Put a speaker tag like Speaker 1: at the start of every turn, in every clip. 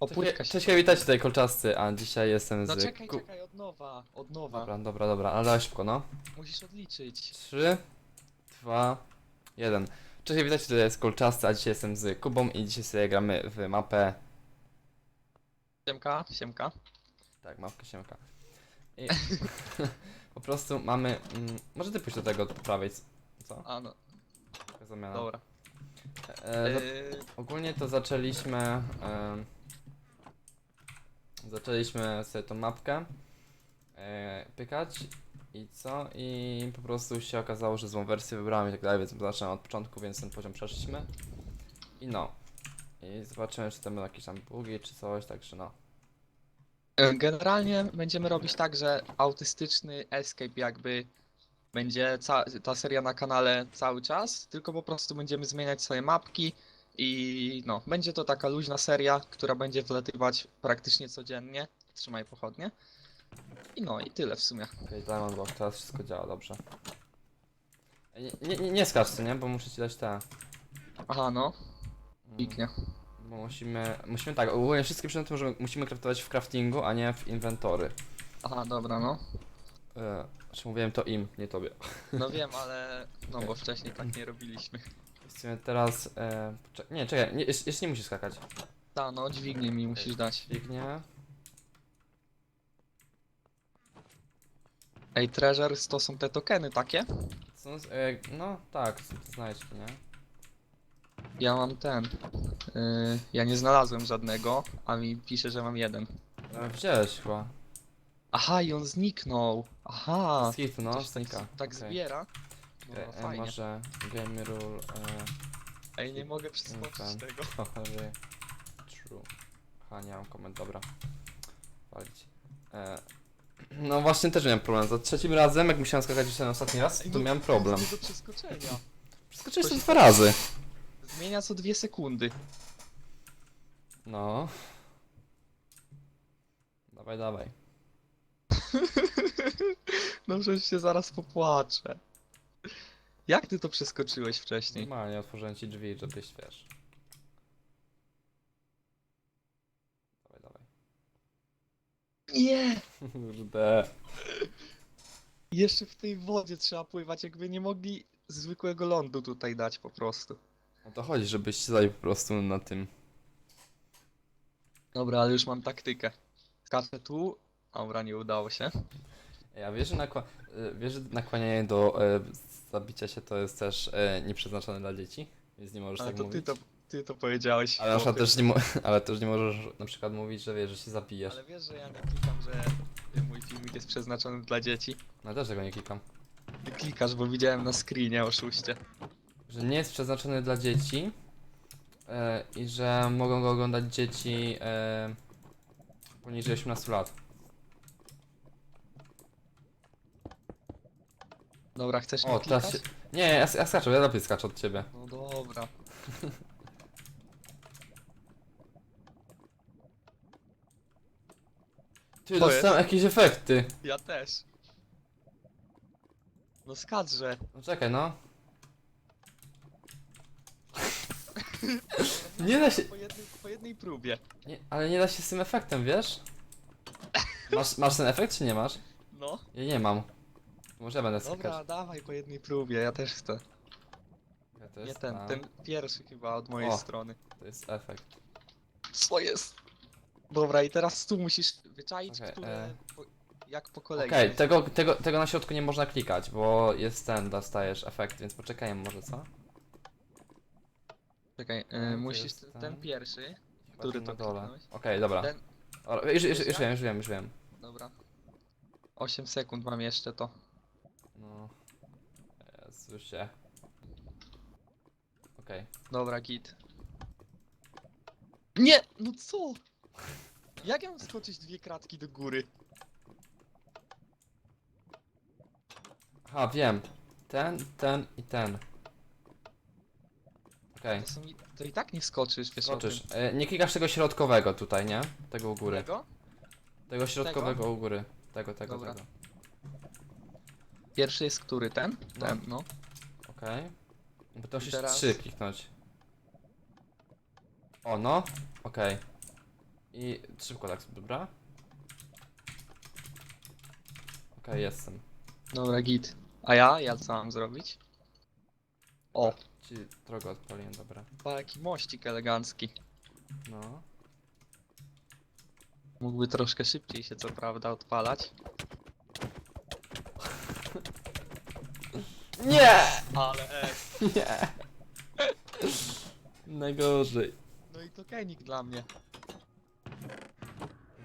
Speaker 1: O, płytka się...
Speaker 2: Cześć, witajcie tutaj kolczasty, a dzisiaj jestem z...
Speaker 1: No czekaj,
Speaker 2: ku-
Speaker 1: czekaj, od nowa, od nowa.
Speaker 2: Dobra, dobra, dobra, ale dawaj szybko, no.
Speaker 1: Musisz odliczyć.
Speaker 2: 3, 2, 1. Cześć, witajcie tutaj z kolczasty, a dzisiaj jestem z Kubą i dzisiaj sobie gramy w mapę...
Speaker 1: Siemka, siemka.
Speaker 2: Tak, mapkę siemka. I po prostu mamy... Mm, może ty pójść do tego po prawej, co?
Speaker 1: A no,
Speaker 2: Taka zamiana.
Speaker 1: dobra.
Speaker 2: E, za-
Speaker 1: Yy,
Speaker 2: Ogólnie to zaczęliśmy. em, zaczęliśmy sobie tą mapkę e, pykać i co? I po prostu się okazało, że złą wersję wybrałem i tak dalej, więc zacząłem od początku, więc ten poziom przeszliśmy. I no. I zobaczymy, czy tam będą jakieś tam bugi, czy coś, także no.
Speaker 1: yy, generalnie będziemy robić tak, że autystyczny escape jakby będzie ta seria na kanale cały czas, tylko po prostu będziemy zmieniać sobie mapki i no, będzie to taka luźna seria, która będzie wlatywać praktycznie codziennie. Trzymaj pochodnie. I no, i tyle w sumie.
Speaker 2: Okej, Diamond Block, teraz wszystko działa dobrze. Nie, nie, nie, skacz, co nie? Bo muszę ci dać te.
Speaker 1: Aha, no,
Speaker 2: mm,
Speaker 1: piknie.
Speaker 2: Bo musimy, musimy tak, ogólnie wszystkie przedmioty możemy, musimy craftować w craftingu, a nie w inwentory.
Speaker 1: Aha, dobra, no.
Speaker 2: E, znaczy mówiłem to im, nie tobie.
Speaker 1: No wiem, ale no bo wcześniej tak nie robiliśmy.
Speaker 2: Sumie teraz, e, poczek- nie, czekaj, nie, jeszcze, jeszcze nie musisz skakać.
Speaker 1: Ta, no dźwignię mi musisz dać.
Speaker 2: Biegnie.
Speaker 1: Ej, Treasures to są te tokeny takie?
Speaker 2: Są, z- e, no tak, są te znajdźki, nie?
Speaker 1: Ja mam ten. Yy, ja nie znalazłem żadnego, a mi pisze, że mam jeden.
Speaker 2: E, wziąłeś chyba.
Speaker 1: Aha, i on zniknął. Aha.
Speaker 2: Z hitu, no,
Speaker 1: Ktoś tak,
Speaker 2: snika.
Speaker 1: tak zbiera. No.
Speaker 2: E,
Speaker 1: fajnie.
Speaker 2: może game rule, e,
Speaker 1: Ej, nie mogę przeskoczyć
Speaker 2: ten.
Speaker 1: tego.
Speaker 2: true. Aha, nie mam komend, dobra. Walić. E, no właśnie też miałem problem. Za trzecim razem, jak musiałem skakać już ten ostatni raz,
Speaker 1: Ej,
Speaker 2: to
Speaker 1: no,
Speaker 2: miałem problem.
Speaker 1: to jest nie do przeskoczenia.
Speaker 2: Przeskoczyłeś
Speaker 1: to
Speaker 2: dwa razy.
Speaker 1: Zmienia co dwie sekundy.
Speaker 2: No. Dawaj, dawaj.
Speaker 1: No przecież się zaraz popłaczę. Jak ty to przeskoczyłeś wcześniej?
Speaker 2: Normalnie otworzyłem ci drzwi, żebyś wiesz. Dawaj, dawaj.
Speaker 1: Nie!
Speaker 2: Kurde.
Speaker 1: Jeszcze w tej wodzie trzeba pływać, jakby nie mogli zwykłego lądu tutaj dać po prostu.
Speaker 2: O to chodzi, żebyś się zajął po prostu na tym.
Speaker 1: Dobra, ale już mam taktykę. Skaczę tu. Dobra, nie udało się.
Speaker 2: Ja wiesz, że, nakła... wiesz, że nakłanianie do e, zabicia się to jest też e, nieprzeznaczone dla dzieci? Więc nie możesz
Speaker 1: Ale
Speaker 2: tak
Speaker 1: to ty
Speaker 2: mówić.
Speaker 1: to, ty to powiedziałeś.
Speaker 2: Ale na przykład
Speaker 1: chłopie.
Speaker 2: też nie, mo... ale też nie możesz na przykład mówić, że wiesz, że się zabijesz.
Speaker 1: Ale wiesz, że ja nie klikam, że mój filmik jest przeznaczony dla dzieci.
Speaker 2: No też tego nie klikam.
Speaker 1: Ty klikasz, bo widziałem na screenie, oszuście.
Speaker 2: Że nie jest przeznaczony dla dzieci e, i że mogą go oglądać dzieci e, poniżej 18 lat.
Speaker 1: Dobra, chcesz mi
Speaker 2: O, teraz
Speaker 1: klikać?
Speaker 2: się... Nie, ja, ja skaczę, ja lepiej skaczę od ciebie.
Speaker 1: No dobra.
Speaker 2: Ty,
Speaker 1: To
Speaker 2: dostałem jakieś efekty.
Speaker 1: Ja też. No skacz,że
Speaker 2: No czekaj, no. Nie da się...
Speaker 1: Po jednej, po jednej próbie.
Speaker 2: Nie, ale nie da się z tym efektem, wiesz? Masz, masz ten efekt, czy nie masz?
Speaker 1: No.
Speaker 2: Ja nie mam. Może będę
Speaker 1: Dobra,
Speaker 2: skakać.
Speaker 1: dawaj po jednej próbie, ja też chcę.
Speaker 2: Ja to
Speaker 1: Nie ten, ten pierwszy chyba od mojej
Speaker 2: O.
Speaker 1: strony.
Speaker 2: To jest efekt.
Speaker 1: Co jest? Dobra, i teraz tu musisz wyczaić,
Speaker 2: Okej,
Speaker 1: które...
Speaker 2: e.
Speaker 1: Po, jak po kolei.
Speaker 2: Okej, tego, tego, tego na środku nie można klikać, bo jest ten, dostajesz efekt, więc poczekajmy może, co?
Speaker 1: Czekaj,
Speaker 2: to
Speaker 1: y, musisz
Speaker 2: jest
Speaker 1: ten,
Speaker 2: ten.
Speaker 1: ten pierwszy.
Speaker 2: Chyba
Speaker 1: Który
Speaker 2: ten na
Speaker 1: to
Speaker 2: dole.
Speaker 1: kliknąłeś?
Speaker 2: Okej, dobra.
Speaker 1: Ten,
Speaker 2: O, już, już, już wiem, już wiem, już wiem.
Speaker 1: dobra. 8 sekund mam jeszcze to.
Speaker 2: No. Jezusie. Okej.
Speaker 1: Dobra, git. Nie! No co? Jak ja mam skoczyć dwie kratki do góry?
Speaker 2: Aha, wiem. Ten, ten i ten. Okej.
Speaker 1: To, są, to i tak nie skoczysz, wiesz
Speaker 2: Skoczysz. E, nie klikasz tego środkowego tutaj, nie? Tego u góry.
Speaker 1: Tego?
Speaker 2: Tego środkowego u góry. Tego, tego,
Speaker 1: Dobra.
Speaker 2: tego.
Speaker 1: Pierwszy jest który? Ten?
Speaker 2: No.
Speaker 1: Ten, no.
Speaker 2: Okej. Bo to musisz
Speaker 1: teraz-
Speaker 2: trzy kliknąć. O, no. Okej. I szybko tak, dobra? Okej, jestem.
Speaker 1: Dobra, git. A ja? Ja co mam zrobić? O,
Speaker 2: Ci drogę odpaliłem, dobra.
Speaker 1: pa, jaki mościk elegancki.
Speaker 2: No.
Speaker 1: Mógłby troszkę szybciej się co prawda odpalać.
Speaker 2: Nie!
Speaker 1: Ale
Speaker 2: Nie! Najgorzej.
Speaker 1: no i to kenik dla mnie.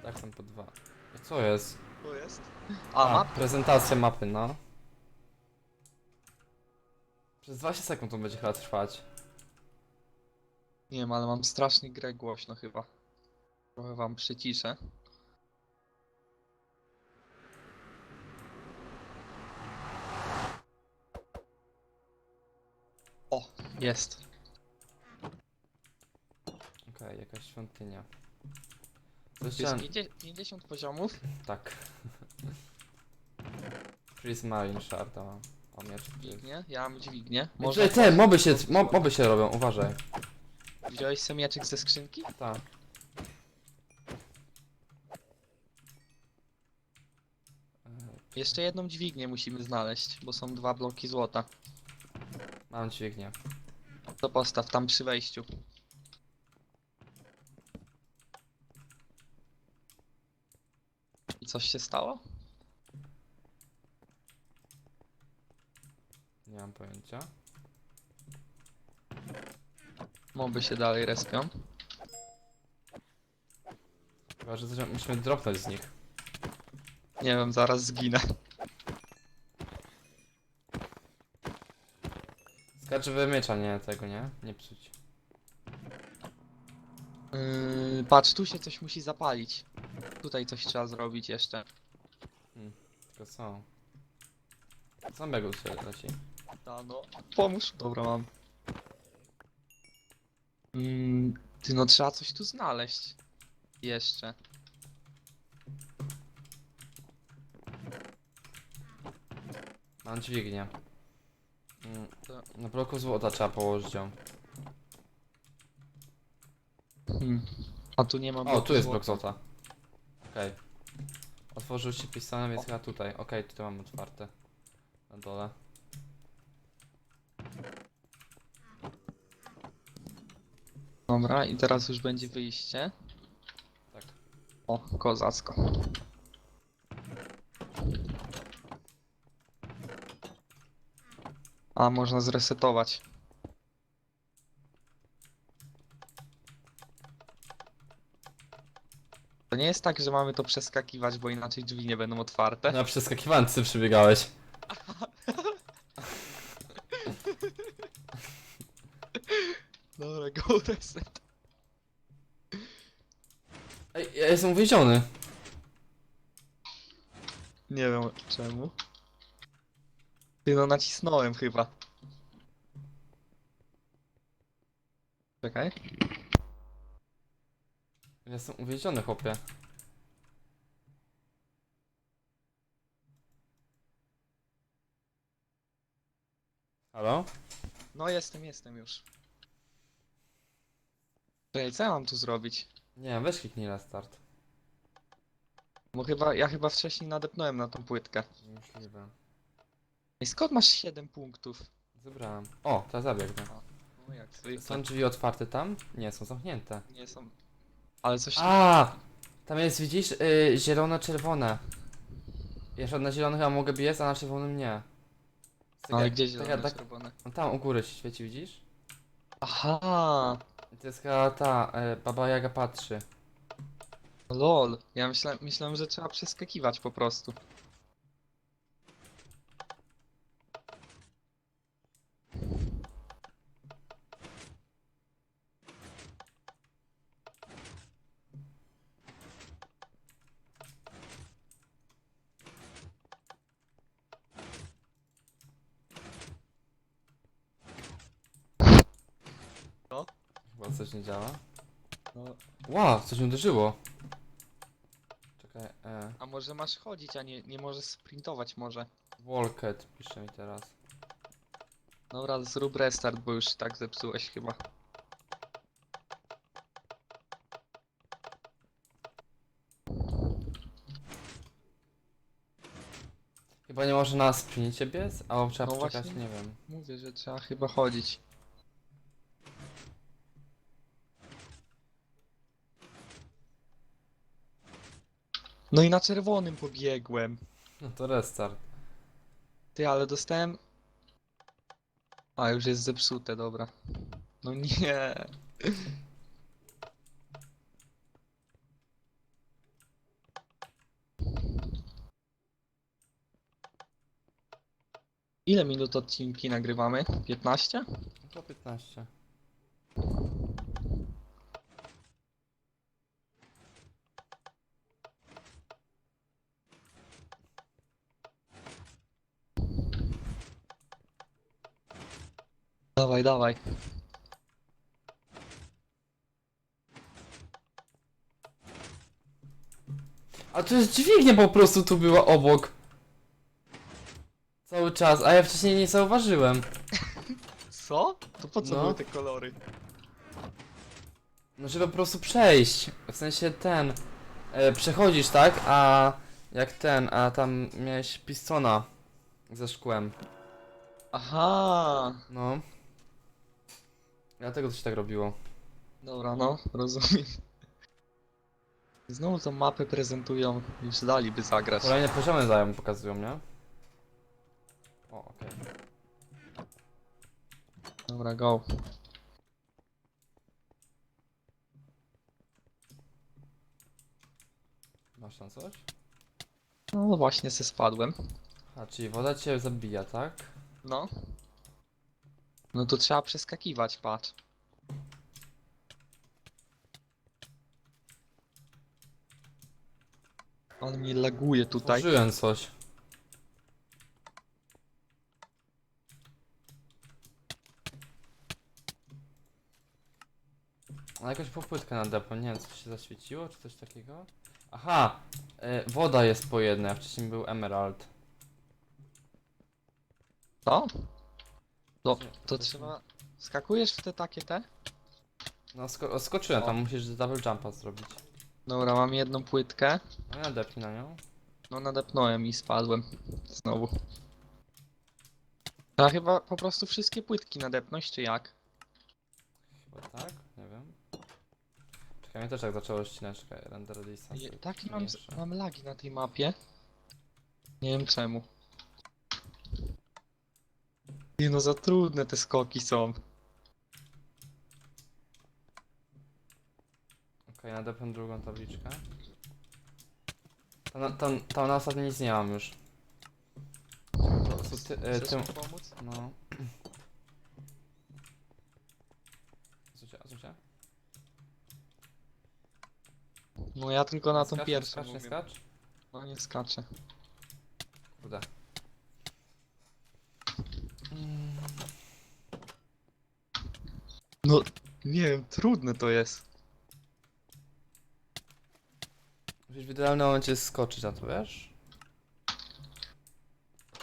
Speaker 2: Tak są po dwa. Co jest?
Speaker 1: To jest? A, map?
Speaker 2: prezentacja mapy, no. Przez 20 sekund to będzie chyba trwać.
Speaker 1: Nie wiem, ale mam strasznie grę głośno chyba. Trochę wam przyciszę. Jest.
Speaker 2: Okej, jakaś świątynia.
Speaker 1: Jest
Speaker 2: chciałem...
Speaker 1: 50 50 poziomów.
Speaker 2: Tak. Prismarine Shard, o, o miecz.
Speaker 1: Dźwignię, ja mam dźwignię.
Speaker 2: Może te moby się, mo, moby się robią, uważaj.
Speaker 1: Wziąłeś sobie mieczyk ze skrzynki?
Speaker 2: Tak.
Speaker 1: Jeszcze jedną dźwignię musimy znaleźć, bo są dwa bloki złota.
Speaker 2: Mam dźwignię.
Speaker 1: To postaw tam przy wejściu. I coś się stało?
Speaker 2: Nie mam pojęcia.
Speaker 1: Moby się dalej respią.
Speaker 2: Chyba, że coś musimy dropnąć z nich.
Speaker 1: Nie wiem, zaraz zginę.
Speaker 2: Skarżywy miecza, nie tego, nie? Nie psuć.
Speaker 1: Yy, patrz, tu się coś musi zapalić. Tutaj coś trzeba zrobić jeszcze.
Speaker 2: Tylko co? Samego się leci.
Speaker 1: Ta, no. Pomóż. Dobra, mam. Mm, ty, no trzeba coś tu znaleźć. Jeszcze.
Speaker 2: Mam dźwignię. Mm, Na bloku złota trzeba położyć ją.
Speaker 1: Hmm. A tu nie ma
Speaker 2: O,
Speaker 1: bloku
Speaker 2: tu jest
Speaker 1: złota.
Speaker 2: blok złota. Okej. Otworzył się pisane, więc chyba tutaj. Okej, tutaj mam otwarte. Na dole.
Speaker 1: Dobra, i teraz już będzie wyjście.
Speaker 2: Tak.
Speaker 1: O, kozacko. A, można zresetować. To nie jest tak, że mamy to przeskakiwać, bo inaczej drzwi nie będą otwarte.
Speaker 2: Na przeskakiwance przebiegałeś.
Speaker 1: Dobra, go reset.
Speaker 2: Ej, ja jestem uwięziony.
Speaker 1: Nie wiem czemu. Ty no nacisnąłem chyba. Czekaj.
Speaker 2: Ja jestem uwięziony, chłopie. Halo?
Speaker 1: No jestem, jestem już. Czekaj, co ja mam tu zrobić?
Speaker 2: Nie wiem, weź kliknij na start.
Speaker 1: Bo chyba, ja chyba wcześniej nadepnąłem na tą płytkę.
Speaker 2: Niemożliwe.
Speaker 1: I skąd masz 7 punktów?
Speaker 2: Zebrałem. O, teraz zabiegnę.
Speaker 1: No jak.
Speaker 2: Są drzwi otwarte tam? Nie, są zamknięte.
Speaker 1: Nie są. Ale coś.
Speaker 2: A! Tam jest, widzisz, y, zielone, czerwone. Jeszcze na zielonych ja mogę biec, a na czerwonym nie.
Speaker 1: No ale gdzie zielone,
Speaker 2: tak-
Speaker 1: czerwone?
Speaker 2: no tam u góry się świeci, widzisz?
Speaker 1: Aha!
Speaker 2: To jest chyba ta, y, Baba Jaga patrzy.
Speaker 1: Lol. Ja myślałem, myślałem, że trzeba przeskakiwać po prostu.
Speaker 2: nie działa.
Speaker 1: No.
Speaker 2: Wow, coś mi uderzyło. Czekaj, e.
Speaker 1: A może masz chodzić, a nie, nie możesz sprintować może.
Speaker 2: Walket pisze mi teraz.
Speaker 1: Dobra, zrób restart, bo już tak zepsułeś chyba.
Speaker 2: Chyba nie może na sprincie biec? Albo trzeba
Speaker 1: No
Speaker 2: poczekać,
Speaker 1: właśnie.
Speaker 2: nie wiem.
Speaker 1: Mówię, że trzeba chyba chodzić. No i na czerwonym pobiegłem.
Speaker 2: No to restart.
Speaker 1: Ty, ale dostałem... A, już jest zepsute, dobra. No nie. Ile minut odcinki nagrywamy? 15?
Speaker 2: No to 15.
Speaker 1: Dawaj, dawaj.
Speaker 2: A to jest dźwignia po prostu tu była obok. Cały czas, a ja wcześniej nie zauważyłem.
Speaker 1: Co? To po co
Speaker 2: No.
Speaker 1: były te kolory?
Speaker 2: No żeby po prostu przejść. W sensie ten. E, przechodzisz, tak? A jak ten, a tam miałeś pistona ze szkłem.
Speaker 1: Aha.
Speaker 2: No. Dlatego się tak robiło.
Speaker 1: Dobra, no, rozumiem. Znowu tą mapę prezentują, już daliby zagrać.
Speaker 2: Kolejne poziomy zajem pokazują, nie? O, okej.
Speaker 1: Dobra, go.
Speaker 2: Masz tam coś?
Speaker 1: No właśnie se spadłem.
Speaker 2: A, czyli woda cię zabija, tak?
Speaker 1: No. No to trzeba przeskakiwać, patrz. On mi laguje tutaj.
Speaker 2: Użyłem coś. A jakąś popłytkę na depo, nie wiem, co się zaświeciło, czy coś takiego? Aha! E, woda jest po jednej, a wcześniej był emerald.
Speaker 1: Co? To,
Speaker 2: Nie,
Speaker 1: to trzeba... Skakujesz w te takie te?
Speaker 2: No, sko skoczyłem,
Speaker 1: O.
Speaker 2: tam musisz double jumpa zrobić.
Speaker 1: Dobra, mam jedną płytkę.
Speaker 2: No ja depnij na nią.
Speaker 1: No nadepnąłem i spadłem. Znowu. A chyba po prostu wszystkie płytki nadepnąć, czy jak?
Speaker 2: Chyba tak? Nie wiem. Czekaj, mnie też tak zaczęło ścinać, czekaj, render distance.
Speaker 1: Je- Takie mam, mam lagi na tej mapie. Nie wiem czemu. Nie no, za trudne te skoki są.
Speaker 2: Okej, nadepnę drugą tabliczkę. Tam, na- tam, tam na ostatniej nic nie mam już. Ty, e,
Speaker 1: Chcesz
Speaker 2: tym...
Speaker 1: mi pomóc?
Speaker 2: No. Zucia, Zucia?
Speaker 1: No ja tylko na tą
Speaker 2: Skacz,
Speaker 1: pierwszą
Speaker 2: skacz, nie
Speaker 1: umiem.
Speaker 2: skacz?
Speaker 1: No nie skaczę.
Speaker 2: Kurde.
Speaker 1: No, nie wiem, trudne to jest.
Speaker 2: Musisz w idealnym momencie skoczyć na to, wiesz?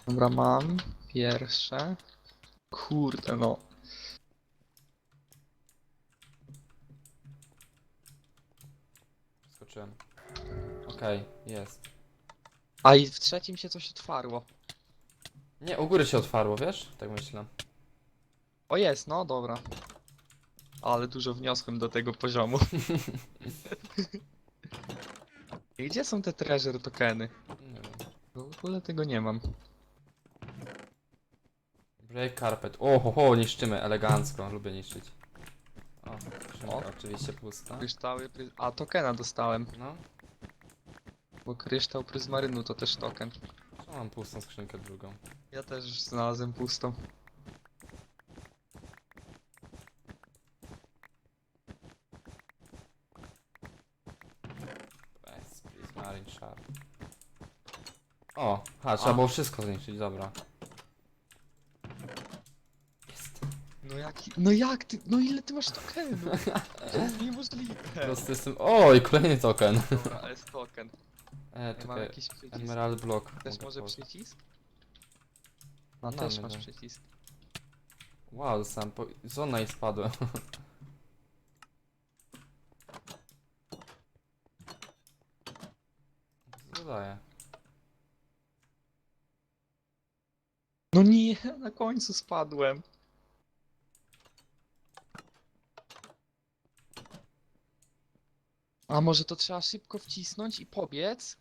Speaker 1: Dobra, mam pierwsze. Kurde no.
Speaker 2: Skoczyłem. Okej, jest.
Speaker 1: A i w trzecim się coś otwarło.
Speaker 2: Nie, u góry się otwarło, wiesz? Tak myślę.
Speaker 1: O jest, no dobra. Ale dużo wniosłem do tego poziomu. I gdzie są te treasure tokeny?
Speaker 2: Nie wiem.
Speaker 1: Bo w ogóle tego nie mam.
Speaker 2: Break carpet. O, ho, ho, niszczymy elegancko. Lubię niszczyć. O, skrzynka
Speaker 1: O.
Speaker 2: oczywiście pusta.
Speaker 1: Kryształy, a tokena dostałem.
Speaker 2: No,
Speaker 1: Bo kryształ pryzmarynu to też token.
Speaker 2: to mam pustą skrzynkę drugą.
Speaker 1: Ja też znalazłem pustą.
Speaker 2: Ha, trzeba
Speaker 1: A.
Speaker 2: było wszystko zniszczyć, dobra. Jest.
Speaker 1: No jak, no jak ty, no ile ty masz tokenów? To jest niemożliwe.
Speaker 2: Po prostu jestem... Oj, kolejny token.
Speaker 1: Dobra, jest token.
Speaker 2: E,
Speaker 1: Ja mam
Speaker 2: czekaj,
Speaker 1: jakiś przycisk.
Speaker 2: Emerald Block.
Speaker 1: Też
Speaker 2: mogę
Speaker 1: może
Speaker 2: położyć.
Speaker 1: przycisk? No
Speaker 2: Mamy,
Speaker 1: też masz
Speaker 2: no.
Speaker 1: przycisk.
Speaker 2: Wow, dostałem po... Zona i spadłem. Co to daje?
Speaker 1: No nie, na końcu spadłem. A może to trzeba szybko wcisnąć i pobiec?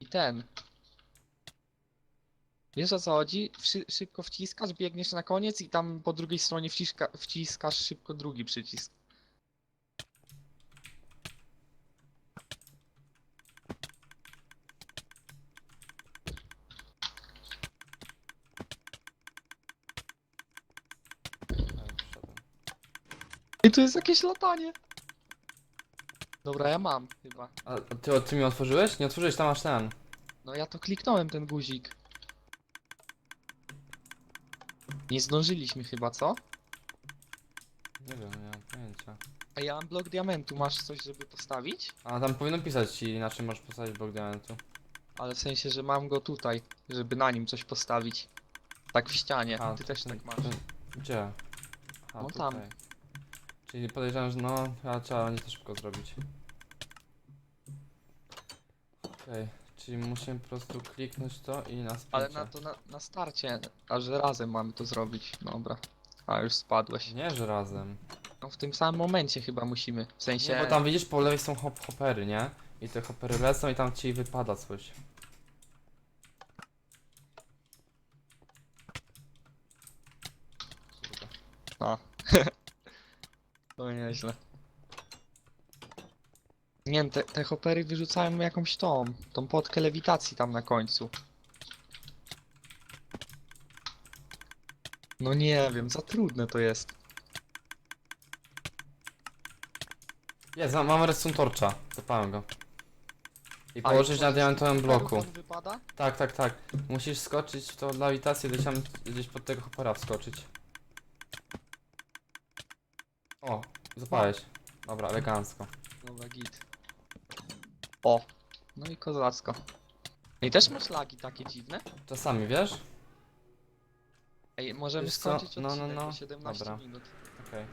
Speaker 1: I ten. Wiesz o co chodzi? Szy szybko wciskasz, biegniesz na koniec i tam po drugiej stronie wciska wciskasz szybko drugi przycisk.
Speaker 2: Tak, wszedłem.
Speaker 1: I tu jest jakieś latanie. Dobra, ja mam chyba.
Speaker 2: A a ty, ty mi otworzyłeś? Nie otworzyłeś, tam masz ten.
Speaker 1: No ja to kliknąłem ten guzik. Nie zdążyliśmy chyba, co?
Speaker 2: Nie wiem, nie mam pojęcia.
Speaker 1: A ja mam blok diamentu, masz coś, żeby postawić?
Speaker 2: A tam powinno pisać ci, inaczej możesz postawić blok diamentu.
Speaker 1: Ale w sensie, że mam go tutaj, żeby na nim coś postawić. Tak w ścianie,
Speaker 2: A,
Speaker 1: ty też tak masz.
Speaker 2: Gdzie? A,
Speaker 1: No tam.
Speaker 2: tutaj. Czyli podejrzewam, że no, chyba trzeba będzie to szybko zrobić. Okej, czyli musimy po prostu kliknąć to i na spięcie.
Speaker 1: Ale na to na, na starcie, a że razem mamy to zrobić. Dobra. A już spadłeś.
Speaker 2: Nie, że razem.
Speaker 1: No w tym samym momencie chyba musimy. W sensie.
Speaker 2: Nie, bo tam widzisz po lewej są hop hopery, nie? I te hopery lecą i tam ci wypada coś. Kurde.
Speaker 1: A. to nieźle. Nie wiem, te, te hopery wyrzucają jakąś tą, tą podkę lewitacji tam na końcu. No nie wiem, za trudne to jest.
Speaker 2: Jest, mam- mam redstone torcha. Zapałem go. I
Speaker 1: A,
Speaker 2: położyć
Speaker 1: i
Speaker 2: na diamentowym bloku.
Speaker 1: wypada?
Speaker 2: Tak, tak, tak. Musisz skoczyć w tą lawitację, gdzieś tam, gdzieś pod tego hopera wskoczyć. O, zapałeś. Dobra, elegancko.
Speaker 1: Dobra, git. O, no i kozacko. I też masz lagi takie dziwne?
Speaker 2: Czasami, wiesz?
Speaker 1: Ej, możemy
Speaker 2: Wiesz co?
Speaker 1: skończyć
Speaker 2: No, no, no.
Speaker 1: bo 17
Speaker 2: Dobra.
Speaker 1: minut.
Speaker 2: Okej.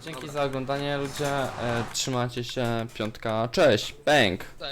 Speaker 2: Dzięki
Speaker 1: Dobra.
Speaker 2: za oglądanie ludzie. E, trzymajcie się. Piątka. Cześć. Bang.
Speaker 1: Tak.